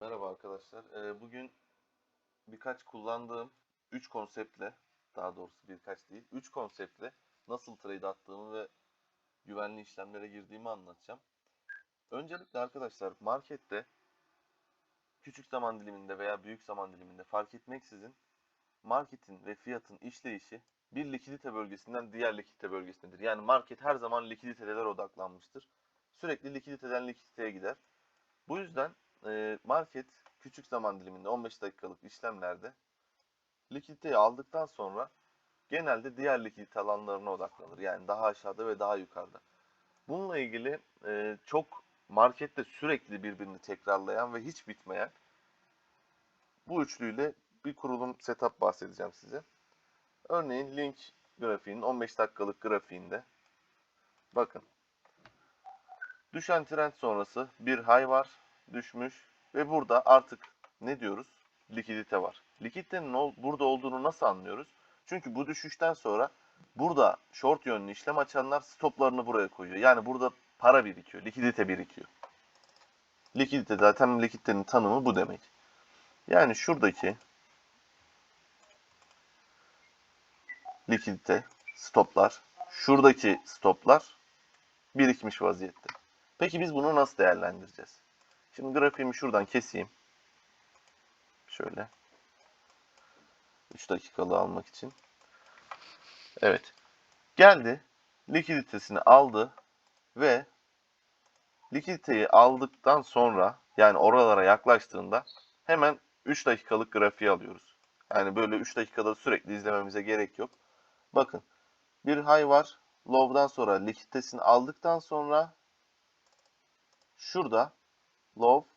Merhaba arkadaşlar. Ee, bugün birkaç kullandığım 3 konseptle, daha doğrusu birkaç değil, 3 konseptle nasıl trade attığımı ve güvenli işlemlere girdiğimi anlatacağım. Öncelikle arkadaşlar markette küçük zaman diliminde veya büyük zaman diliminde fark etmeksizin marketin ve fiyatın işleyişi bir likidite bölgesinden diğer likidite bölgesindedir. Yani market her zaman likiditeler odaklanmıştır. Sürekli likiditeden likiditeye gider. Bu yüzden market küçük zaman diliminde 15 dakikalık işlemlerde likiditeyi aldıktan sonra genelde diğer likidite alanlarına odaklanır. Yani daha aşağıda ve daha yukarıda. Bununla ilgili çok markette sürekli birbirini tekrarlayan ve hiç bitmeyen bu üçlüyle bir kurulum setup bahsedeceğim size. Örneğin link grafiğinin 15 dakikalık grafiğinde bakın düşen trend sonrası bir high var düşmüş ve burada artık ne diyoruz? Likidite var. Likiditenin burada olduğunu nasıl anlıyoruz? Çünkü bu düşüşten sonra burada short yönlü işlem açanlar stoplarını buraya koyuyor. Yani burada para birikiyor, likidite birikiyor. Likidite zaten likiditenin tanımı bu demek. Yani şuradaki likidite stoplar, şuradaki stoplar birikmiş vaziyette. Peki biz bunu nasıl değerlendireceğiz? Şimdi grafiğimi şuradan keseyim. Şöyle. 3 dakikalığı almak için. Evet. Geldi. Likiditesini aldı ve likiditeyi aldıktan sonra yani oralara yaklaştığında hemen 3 dakikalık grafiği alıyoruz. Yani böyle 3 dakikada sürekli izlememize gerek yok. Bakın. Bir high var. Low'dan sonra likiditesini aldıktan sonra şurada low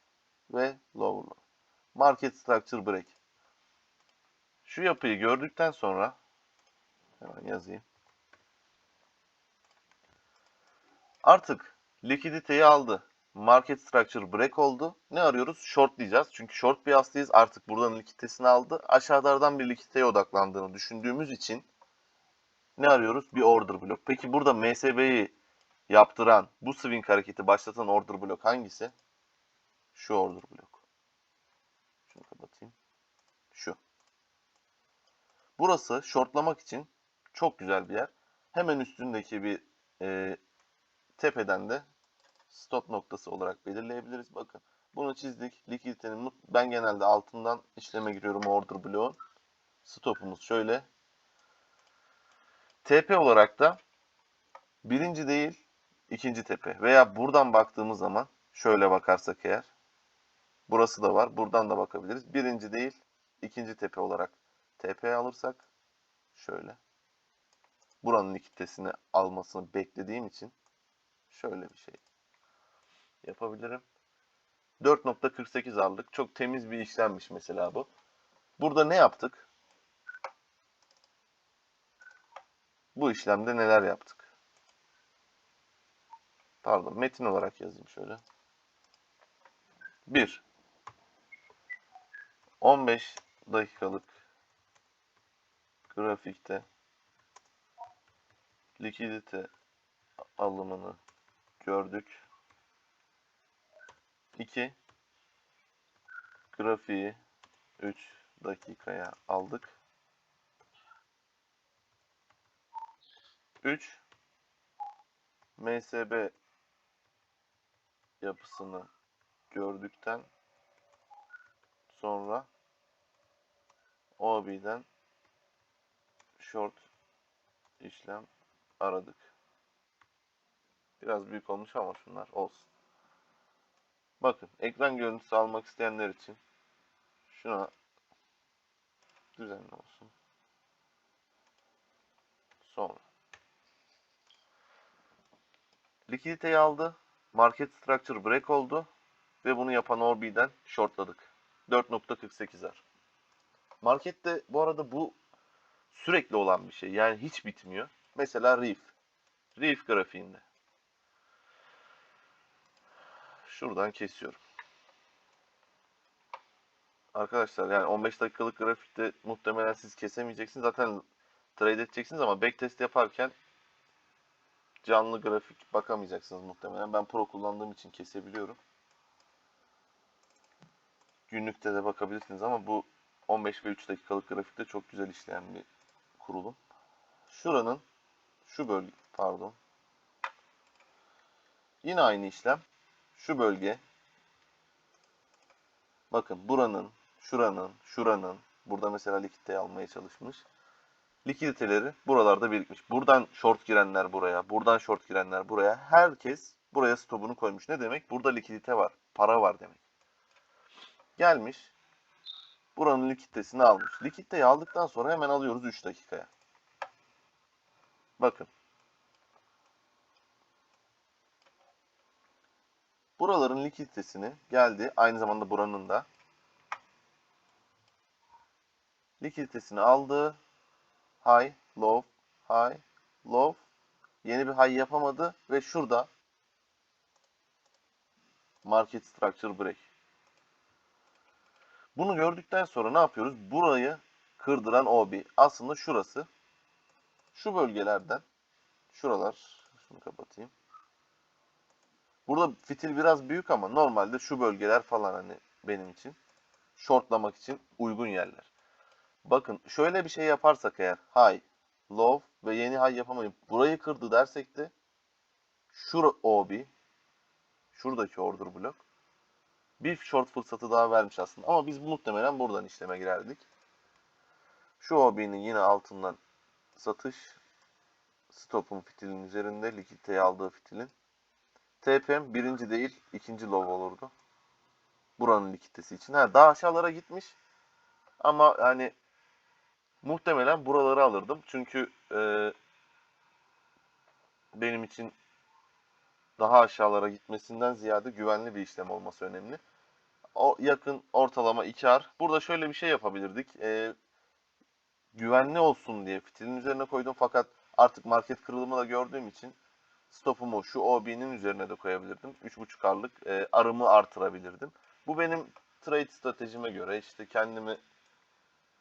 ve low. Market structure break. Şu yapıyı gördükten sonra hemen yazayım. Artık likiditeyi aldı. Market structure break oldu. Ne arıyoruz? Short diyeceğiz. Çünkü short bir hastayız. Artık buradan likiditesini aldı. Aşağılardan bir likiditeye odaklandığını düşündüğümüz için ne arıyoruz? Bir order block. Peki burada MSB'yi yaptıran, bu swing hareketi başlatan order block hangisi? Şu order block. Şunu kapatayım. Şu. Burası shortlamak için çok güzel bir yer. Hemen üstündeki bir e, tepeden de stop noktası olarak belirleyebiliriz. Bakın bunu çizdik. Likiditenin ben genelde altından işleme giriyorum order bloğun. Stopumuz şöyle. TP olarak da birinci değil ikinci tepe veya buradan baktığımız zaman şöyle bakarsak eğer burası da var. Buradan da bakabiliriz. Birinci değil ikinci tepe olarak TP alırsak şöyle buranın likiditesini almasını beklediğim için şöyle bir şey yapabilirim. 4.48 aldık. Çok temiz bir işlemmiş mesela bu. Burada ne yaptık? Bu işlemde neler yaptık? Pardon, metin olarak yazayım şöyle. 1. 15 dakikalık grafikte likidite alımını gördük. 2. Grafiği 3 dakikaya aldık. 3. MSB yapısını gördükten sonra OB'den short işlem aradık. Biraz büyük olmuş ama şunlar olsun. Bakın ekran görüntüsü almak isteyenler için şuna düzenli olsun. Sonra likiditeyi aldı. Market structure break oldu. Ve bunu yapan Orbi'den shortladık. 4.48'er. Markette bu arada bu sürekli olan bir şey. Yani hiç bitmiyor. Mesela Reef. Reef grafiğinde. Şuradan kesiyorum. Arkadaşlar yani 15 dakikalık grafikte muhtemelen siz kesemeyeceksiniz. Zaten trade edeceksiniz ama backtest yaparken canlı grafik bakamayacaksınız muhtemelen. Ben Pro kullandığım için kesebiliyorum. Günlükte de bakabilirsiniz ama bu 15 ve 3 dakikalık grafikte çok güzel işleyen bir kurulum. Şuranın şu bölge pardon. Yine aynı işlem. Şu bölge bakın buranın, şuranın, şuranın burada mesela likiditeyi almaya çalışmış. Likiditeleri buralarda birikmiş. Buradan short girenler buraya, buradan short girenler buraya. Herkes buraya stopunu koymuş. Ne demek? Burada likidite var. Para var demek. Gelmiş. Buranın likiditesini almış. Likiditeyi aldıktan sonra hemen alıyoruz 3 dakikaya. Bakın. Buraların likiditesini geldi. Aynı zamanda buranın da. Likiditesini aldı. High, low, high, low. Yeni bir high yapamadı ve şurada market structure break. Bunu gördükten sonra ne yapıyoruz? Burayı kırdıran OB. Aslında şurası. Şu bölgelerden şuralar şunu kapatayım. Burada fitil biraz büyük ama normalde şu bölgeler falan hani benim için shortlamak için uygun yerler. Bakın şöyle bir şey yaparsak eğer high, low ve yeni high yapamayıp burayı kırdı dersek de şu OB şuradaki order blok bir short fırsatı daha vermiş aslında. Ama biz muhtemelen buradan işleme girerdik. Şu OB'nin yine altından satış. Stop'un fitilin üzerinde. Likiditeyi aldığı fitilin. TPM birinci değil ikinci low olurdu. Buranın likiditesi için. Ha, daha aşağılara gitmiş. Ama hani muhtemelen buraları alırdım. Çünkü e, benim için daha aşağılara gitmesinden ziyade güvenli bir işlem olması önemli. O yakın ortalama 2 ar. Burada şöyle bir şey yapabilirdik. Ee, güvenli olsun diye fitilin üzerine koydum fakat artık market kırılımı da gördüğüm için stopumu şu OB'nin üzerine de koyabilirdim. 3.5 arlık e, arımı artırabilirdim. Bu benim trade stratejime göre işte kendimi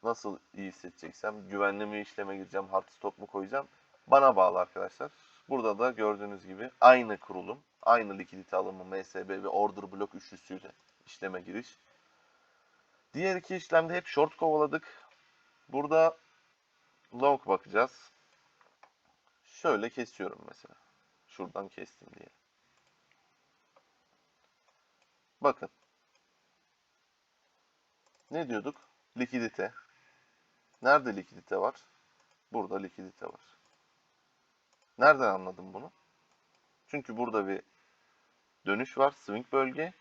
nasıl iyi hissedeceksem, güvenli mi işleme gireceğim, hard stop mu koyacağım bana bağlı arkadaşlar. Burada da gördüğünüz gibi aynı kurulum, aynı likidite alımı MSB ve order blok üçlüsüyle işleme giriş. Diğer iki işlemde hep short kovaladık. Burada long bakacağız. Şöyle kesiyorum mesela. Şuradan kestim diye. Bakın. Ne diyorduk? Likidite. Nerede likidite var? Burada likidite var. Nereden anladım bunu? Çünkü burada bir dönüş var, swing bölge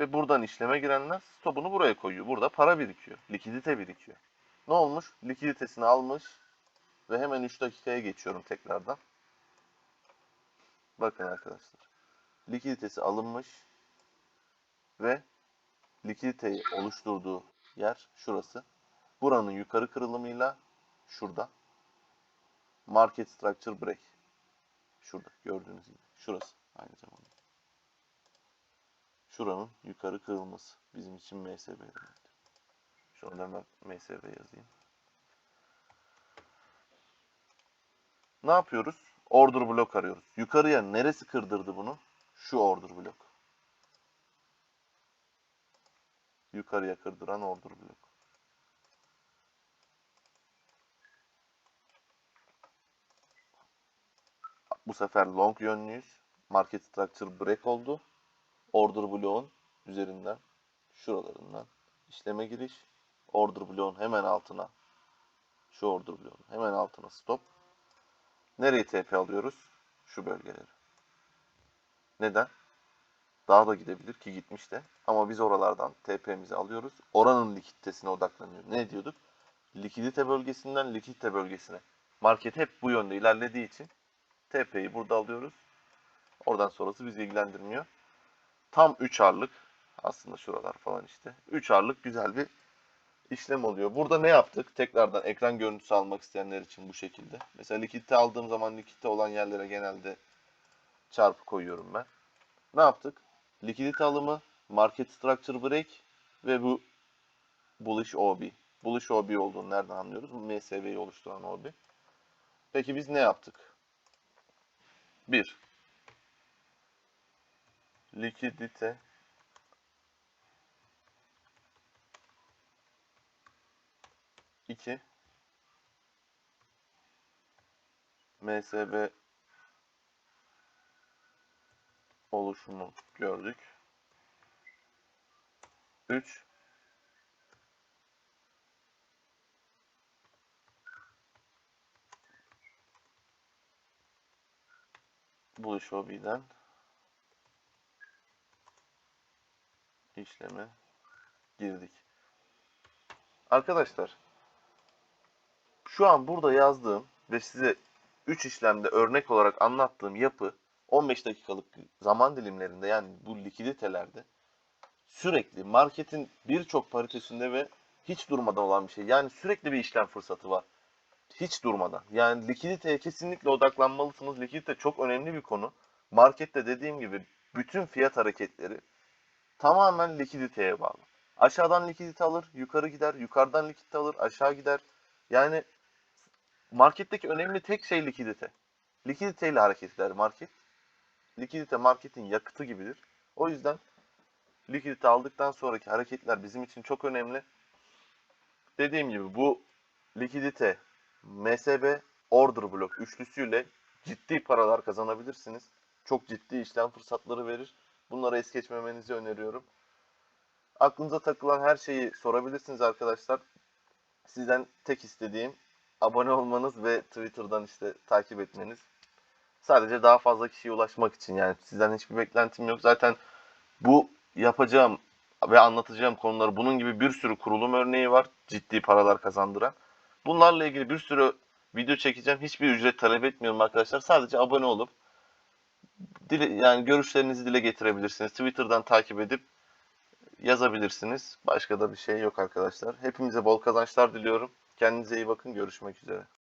ve buradan işleme girenler stopunu buraya koyuyor. Burada para birikiyor, likidite birikiyor. Ne olmuş? Likiditesini almış ve hemen 3 dakikaya geçiyorum tekrardan. Bakın arkadaşlar. Likiditesi alınmış ve likiditeyi oluşturduğu yer şurası. Buranın yukarı kırılımıyla şurada. Market Structure Break. Şurada gördüğünüz gibi. Şurası aynı zamanda. Şuranın yukarı kırılması. Bizim için MSB demek. Şurada hemen MSB yazayım. Ne yapıyoruz? Order blok arıyoruz. Yukarıya neresi kırdırdı bunu? Şu order blok. Yukarıya kırdıran order blok. Bu sefer long yönlüyüz. Market structure break oldu. Order bloğun üzerinden şuralarından işleme giriş. Order bloğun hemen altına şu order bloğun hemen altına stop. Nereye TP alıyoruz? Şu bölgeleri. Neden? Daha da gidebilir ki gitmiş de. Ama biz oralardan TP'mizi alıyoruz. Oranın likiditesine odaklanıyor. Ne diyorduk? Likidite bölgesinden likidite bölgesine. Market hep bu yönde ilerlediği için TP'yi burada alıyoruz. Oradan sonrası bizi ilgilendirmiyor. Tam 3 arlık aslında şuralar falan işte. 3 arlık güzel bir işlem oluyor. Burada ne yaptık? Tekrardan ekran görüntüsü almak isteyenler için bu şekilde. Mesela likidite aldığım zaman likidite olan yerlere genelde çarpı koyuyorum ben. Ne yaptık? Likidite alımı, market structure break ve bu bullish OB. Bullish OB olduğunu nereden anlıyoruz? MSB'yi oluşturan OB. Peki biz ne yaptık? 1 likidite. İki. MSB oluşumu gördük. 3 Buluşo birden işleme girdik. Arkadaşlar şu an burada yazdığım ve size 3 işlemde örnek olarak anlattığım yapı 15 dakikalık zaman dilimlerinde yani bu likiditelerde sürekli marketin birçok paritesinde ve hiç durmadan olan bir şey. Yani sürekli bir işlem fırsatı var. Hiç durmadan. Yani likiditeye kesinlikle odaklanmalısınız. Likidite çok önemli bir konu. Markette dediğim gibi bütün fiyat hareketleri tamamen likiditeye bağlı. Aşağıdan likidite alır, yukarı gider, yukarıdan likidite alır, aşağı gider. Yani marketteki önemli tek şey likidite. Likiditeyle hareket eder market. Likidite marketin yakıtı gibidir. O yüzden likidite aldıktan sonraki hareketler bizim için çok önemli. Dediğim gibi bu likidite, MSB, order block üçlüsüyle ciddi paralar kazanabilirsiniz. Çok ciddi işlem fırsatları verir. Bunları es geçmemenizi öneriyorum. Aklınıza takılan her şeyi sorabilirsiniz arkadaşlar. Sizden tek istediğim abone olmanız ve Twitter'dan işte takip etmeniz. Sadece daha fazla kişiye ulaşmak için yani sizden hiçbir beklentim yok. Zaten bu yapacağım ve anlatacağım konular bunun gibi bir sürü kurulum örneği var. Ciddi paralar kazandıran. Bunlarla ilgili bir sürü video çekeceğim. Hiçbir ücret talep etmiyorum arkadaşlar. Sadece abone olup dile, yani görüşlerinizi dile getirebilirsiniz. Twitter'dan takip edip yazabilirsiniz. Başka da bir şey yok arkadaşlar. Hepimize bol kazançlar diliyorum. Kendinize iyi bakın. Görüşmek üzere.